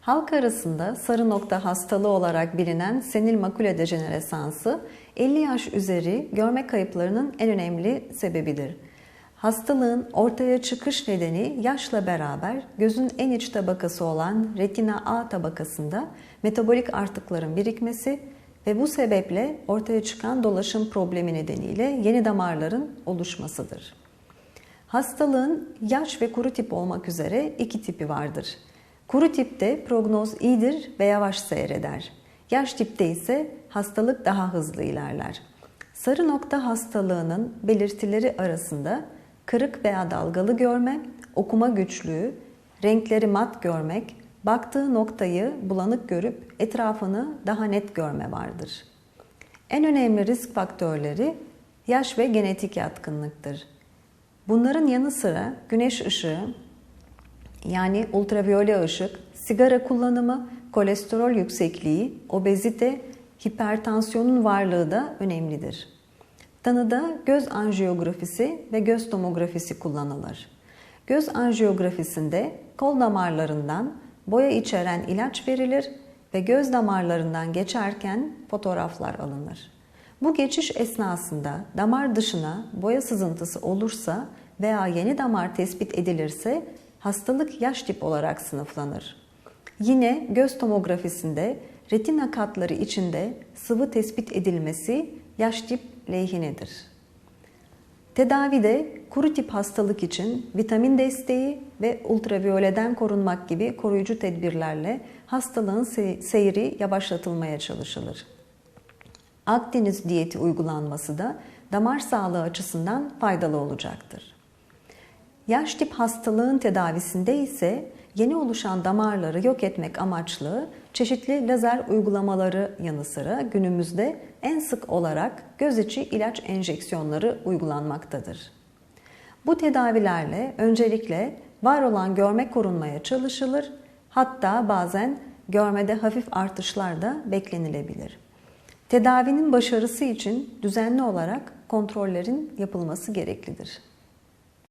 Halk arasında sarı nokta hastalığı olarak bilinen senil makule dejeneresansı 50 yaş üzeri görme kayıplarının en önemli sebebidir. Hastalığın ortaya çıkış nedeni yaşla beraber gözün en iç tabakası olan retina A tabakasında metabolik artıkların birikmesi ve bu sebeple ortaya çıkan dolaşım problemi nedeniyle yeni damarların oluşmasıdır. Hastalığın yaş ve kuru tip olmak üzere iki tipi vardır. Kuru tipte prognoz iyidir ve yavaş seyreder. Yaş tipte ise hastalık daha hızlı ilerler. Sarı nokta hastalığının belirtileri arasında kırık veya dalgalı görme, okuma güçlüğü, renkleri mat görmek, baktığı noktayı bulanık görüp etrafını daha net görme vardır. En önemli risk faktörleri yaş ve genetik yatkınlıktır. Bunların yanı sıra güneş ışığı, yani ultraviyole ışık, sigara kullanımı, kolesterol yüksekliği, obezite, hipertansiyonun varlığı da önemlidir. Tanıda göz anjiyografisi ve göz tomografisi kullanılır. Göz anjiyografisinde kol damarlarından boya içeren ilaç verilir ve göz damarlarından geçerken fotoğraflar alınır. Bu geçiş esnasında damar dışına boya sızıntısı olursa veya yeni damar tespit edilirse hastalık yaş tip olarak sınıflanır. Yine göz tomografisinde retina katları içinde sıvı tespit edilmesi yaş tip lehinidir. Tedavide kuru tip hastalık için vitamin desteği ve ultraviyoleden korunmak gibi koruyucu tedbirlerle hastalığın seyri yavaşlatılmaya çalışılır. Akdeniz diyeti uygulanması da damar sağlığı açısından faydalı olacaktır. Yaş tip hastalığın tedavisinde ise yeni oluşan damarları yok etmek amaçlı çeşitli lazer uygulamaları yanı sıra günümüzde en sık olarak göz içi ilaç enjeksiyonları uygulanmaktadır. Bu tedavilerle öncelikle var olan görme korunmaya çalışılır, hatta bazen görmede hafif artışlar da beklenilebilir. Tedavinin başarısı için düzenli olarak kontrollerin yapılması gereklidir.